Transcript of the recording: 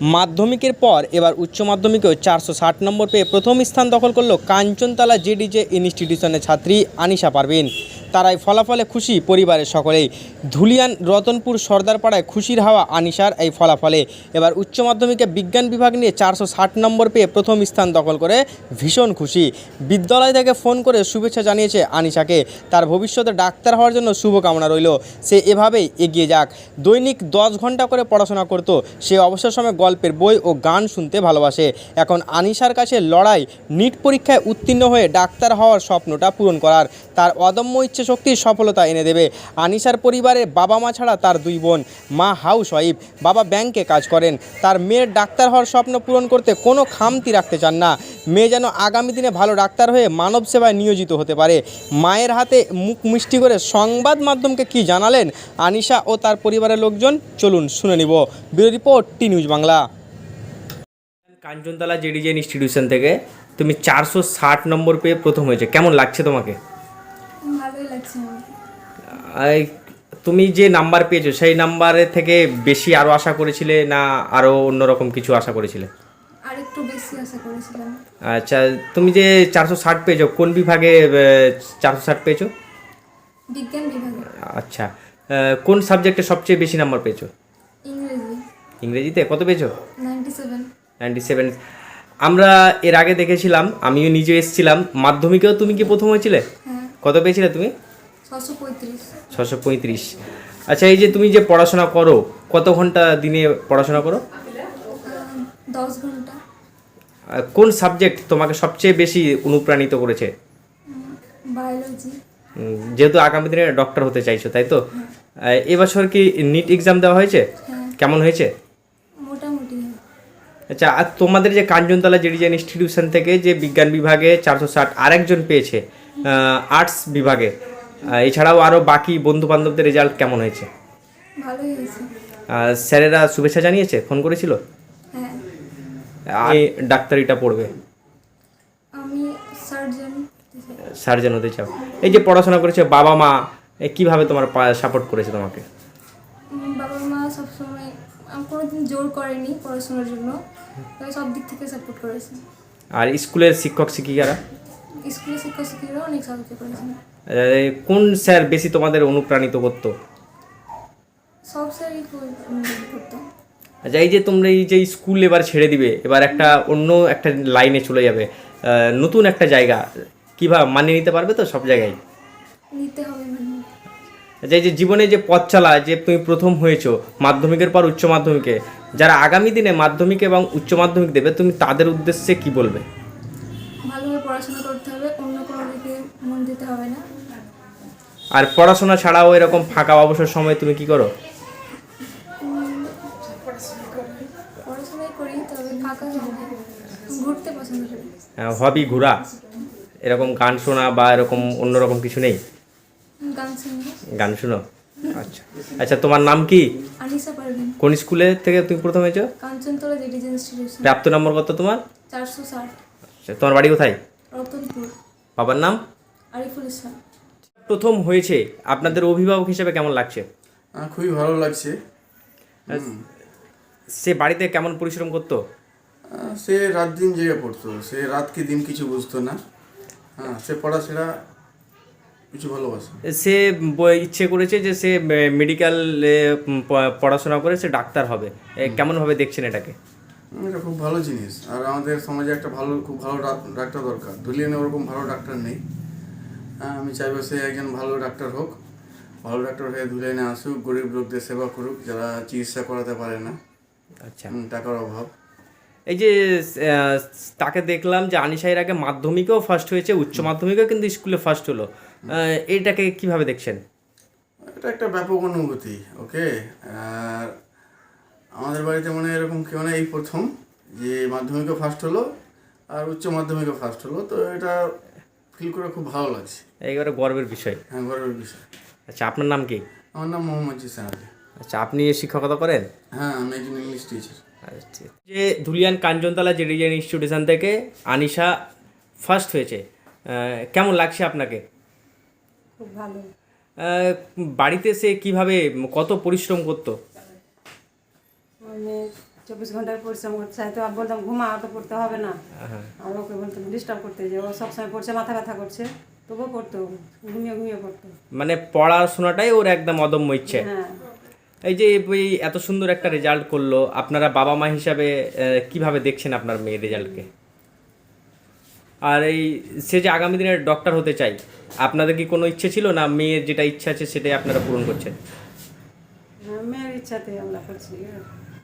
মাধ্যমিকের পর এবার উচ্চ মাধ্যমিকেও চারশো ষাট নম্বর পেয়ে প্রথম স্থান দখল করল কাঞ্চনতলা জেডিজে ইনস্টিটিউশনের ছাত্রী আনিশা পারভিন। তারাই ফলাফলে খুশি পরিবারের সকলেই। ধুলিয়ান রতনপুর সর্দারপাড়ায় খুশির হাওয়া আনিশার এই ফলাফলে। এবার উচ্চ মাধ্যমিকে বিজ্ঞান বিভাগ নিয়ে চারশো ষাট নম্বর পেয়ে প্রথম স্থান দখল করে ভীষণ খুশি। বিদ্যালয় থেকে ফোন করে শুভেচ্ছা জানিয়েছে আনিশাকে। তার ভবিষ্যতে ডাক্তার হওয়ার জন্য শুভকামনা রইল। সে এভাবেই এগিয়ে যাক। দৈনিক দশ ঘণ্টা করে পড়াশোনা করত। সে অবসর সময় গল্পের বই ও গান শুনতে ভালোবাসে। এখন আনিশার কাছে লড়াই, নিট পরীক্ষায় উত্তীর্ণ হয়ে ডাক্তার হওয়ার স্বপ্নটা পূরণ করার। তার অদম্য ইচ্ছে শক্তি সফলতা এনে দেবে। আনিশার পরিবারের বাবা মা ছাড়া তার দুই বোন, মা হাউস ওয়াইফ বাবা ব্যাংকে কাজ করেন। তার মেয়ের ডাক্তার হওয়ার স্বপ্ন পূরণ করতে কোনো খামতি রাখতে চান না। মেয়ে যেন আগামী দিনে ভালো ডাক্তার হয়ে মানব সেবায় নিয়োজিত হতে পারে। মায়ের হাতে মুখ মিষ্টি করে সংবাদ মাধ্যমকে কি জানালেন আনিশা ও তার পরিবারের লোকজন? চলুন শুনে নিব। Bureau report T news Bangla. Kanchantala JDJ institution থেকে তুমি চারশো ষাট নম্বর পেয়ে প্রথম হয়েছে। কেমন লাগছে তোমাকে? তুমি যে নাম্বার পেয়েছ সেই নাম্বারের থেকে বেশি আরও আশা করেছিলে না আরও অন্যরকম কিছু আশা করেছিলে? আর বেশি আশা করেছিলাম। আচ্ছা তুমি যে চারশো ষাট পেয়েছ কোন বিভাগে চারশো ষাট পেয়েছ? বিজ্ঞান বিভাগে। আচ্ছা কোন সাবজেক্টে সবচেয়ে বেশি নাম্বার পেয়েছ? ইংরেজি। ইংরেজিতে? কত পেয়েছ? Ninety seven ninety seven. আমরা এর আগে দেখেছিলাম আমিও নিজে এসেছিলাম। মাধ্যমিকেও তুমি কি প্রথম হয়েছিলে? হ্যাঁ। কত পেয়েছিলে তুমি? ছশো পঁয়ত্রিশ। আচ্ছা এই যে তুমি যে পড়াশোনা করো কত ঘণ্টা দিনে পড়াশোনা করো? দশ ঘণ্টা। কোন সাবজেক্ট তোমাকে সবচেয়ে বেশি অনুপ্রাণিত করেছে? বায়োলজি। যেহেতু আগামী দিনে ডক্টর হতে চাইছো তাই তো? এবছর কি নিট এক্সাম দেওয়া হয়েছে? হ্যাঁ। কেমন হয়েছে? আচ্ছা আর তোমাদের যে কাঞ্চনতলা জেডিজেন ইনস্টিটিউশন থেকে যে বিজ্ঞান বিভাগে চারশো ষাট আরেকজন পেয়েছে আর্টস বিভাগে এছাড়াও আরও বাকি বন্ধু বান্ধবদের রেজাল্ট কেমন হয়েছে? ভালোই হয়েছে। স্যারেরা শুভেচ্ছা জানিয়েছে? ফোন করেছিল? হ্যাঁ। আমি ডাক্তারিটা পড়বে? আমি সার্জন সার্জন হতে চাও। এই যে পড়াশোনা করেছে বাবা মা কীভাবে তোমার সাপোর্ট করেছে তোমাকে বাবা মা সবসময় আমি কোনোদিন জোর করেনি পড়াশোনার জন্য। তবে সব দিক থেকে সাপোর্ট করেছে। আর স্কুলের শিক্ষক শিক্ষিকারা? স্কুলে শিক্ষক শিক্ষিকারা অনেক সাহায্য কোন স্যার বেশি তোমাদের অনুপ্রাণিত করতো? সব স্যারই করতো। আচ্ছা এই যে তোমরা এই যে স্কুল এবার ছেড়ে দিবে এবার একটা অন্য একটা লাইনে চলে যাবে নতুন একটা জায়গা কীভাবে মানিয়ে নিতে পারবে তো সব জায়গায়? নিতে হবে আচ্ছা যে জীবনে যে পথ চালা যে তুমি প্রথম হয়েছো মাধ্যমিকের পর উচ্চ মাধ্যমিকে যারা আগামী দিনে মাধ্যমিক এবং উচ্চ মাধ্যমিক দেবে তুমি তাদের উদ্দেশ্যে কি বলবে? ভালোভাবে পড়াশোনা করতে হবে অন্য কোনো দিকে মন দিতে হবে না। আর পড়াশোনা ছাড়াও এরকম ফাঁকা অবসর সময় তুমি কি করো? হবি ঘোরা এরকম গান শোনা বা এরকম অন্যরকম কিছু নেই? গান শুনি শুনো? আচ্ছা। আচ্ছা তোমার নাম কি? আনিসা কোন স্কুলে থেকে তুমি প্রথম হয়েছো? কাঞ্চনতলা জেডিজ ইনস্টিটিউশন প্রাপ্ত নম্বর কত তোমার? আচ্ছা, তোমার বাড়ি কোথায়? রতনপুর। বাবার নাম? আরিফুল ইসলাম। প্রথম হয়েছে। আপনাদের অভিভাবক হিসেবে কেমন লাগছে? খুবই ভালো লাগছে। সে বাড়িতে কেমন পরিশ্রম করতো? সে রাত দিন জেগে পড়তো। সে রাত কি দিন কিছু বুঝতো না। হ্যাঁ সে পড়াশোনা সে ইচ্ছে করেছে যে সে মেডিকেল পড়াশোনা করে সে ডাক্তার হবে। কেমনভাবে দেখছেন এটাকে? এটা খুব ভালো জিনিস। আর আমাদের সমাজে একটা ভালো খুব ভালো ডাক্তার দরকার। ধুলিয়ানে ওরকম ভালো ডাক্তার নেই। হ্যাঁ আমি চাইব সে একজন ভালো ডাক্তার হোক ভালো ডাক্তার হয়ে ধুলিয়ানে আসুক গরিব লোকদের সেবা করুক যারা চিকিৎসা করাতে পারে না। আচ্ছা। টাকার অভাব। এই যে তাকে দেখলাম যে আনিসাইয়ের আগে মাধ্যমিকেও ফার্স্ট হয়েছে উচ্চ মাধ্যমিকেও কিন্তু স্কুলে ফার্স্ট হলো। আহ, এইটাকে কীভাবে দেখছেন? এটা একটা ব্যাপক অনুভূতি ওকে? আর আমাদের বাড়িতে মনে এরকম কেউ না এই প্রথম যে মাধ্যমিকও ফার্স্ট হলো আর উচ্চ মাধ্যমিকও ফার্স্ট হলো তো এটা ফিল করে খুব ভালো লাগছে। এইবারে গর্বের বিষয়। হ্যাঁ গর্বের বিষয়। আচ্ছা আপনার নাম কি? আমার নাম মোহাম্মদ জিসান আলী। আচ্ছা আপনি শিক্ষকতা করেন? হ্যাঁ আমি একজন ইংলিশ টিচার আচ্ছা যে ধুলিয়ান কাঞ্চনতলা জেডিজেন ইনস্টিটিউশন থেকে আনিশা ফার্স্ট হয়েছে কেমন লাগছে আপনাকে? খুব ভালো। বাড়িতে সে কীভাবে কত পরিশ্রম করতো? মানে চব্বিশ ঘন্টায় পরিশ্রম করতে চাই তো আমি বলতাম ঘুমা তো পড়তে হবে না। হ্যাঁ। আর ওকে বলতাম ডিস্টার্ব করতে যে ও সবসময় পড়ছে মাথা ব্যথা করছে। তবুও পড়তো ঘুমিয়ে ঘুমিয়ে পড়তো। মানে পড়াশোনাটাই ওর একদম অদম্য ইচ্ছে। হ্যাঁ। এই যে এই এত সুন্দর একটা রেজাল্ট করল আপনারা বাবা মা হিসাবে কীভাবে দেখছেন আপনার মেয়ের রেজাল্টকে আর এই সে যে আগামী দিনের ডক্টর হতে চাই, আপনাদের কি কোনো ইচ্ছে ছিল না মেয়ের যেটা ইচ্ছা আছে সেটাই আপনারা পূরণ করছেন? মেয়ের ইচ্ছাতে আমরা করছি।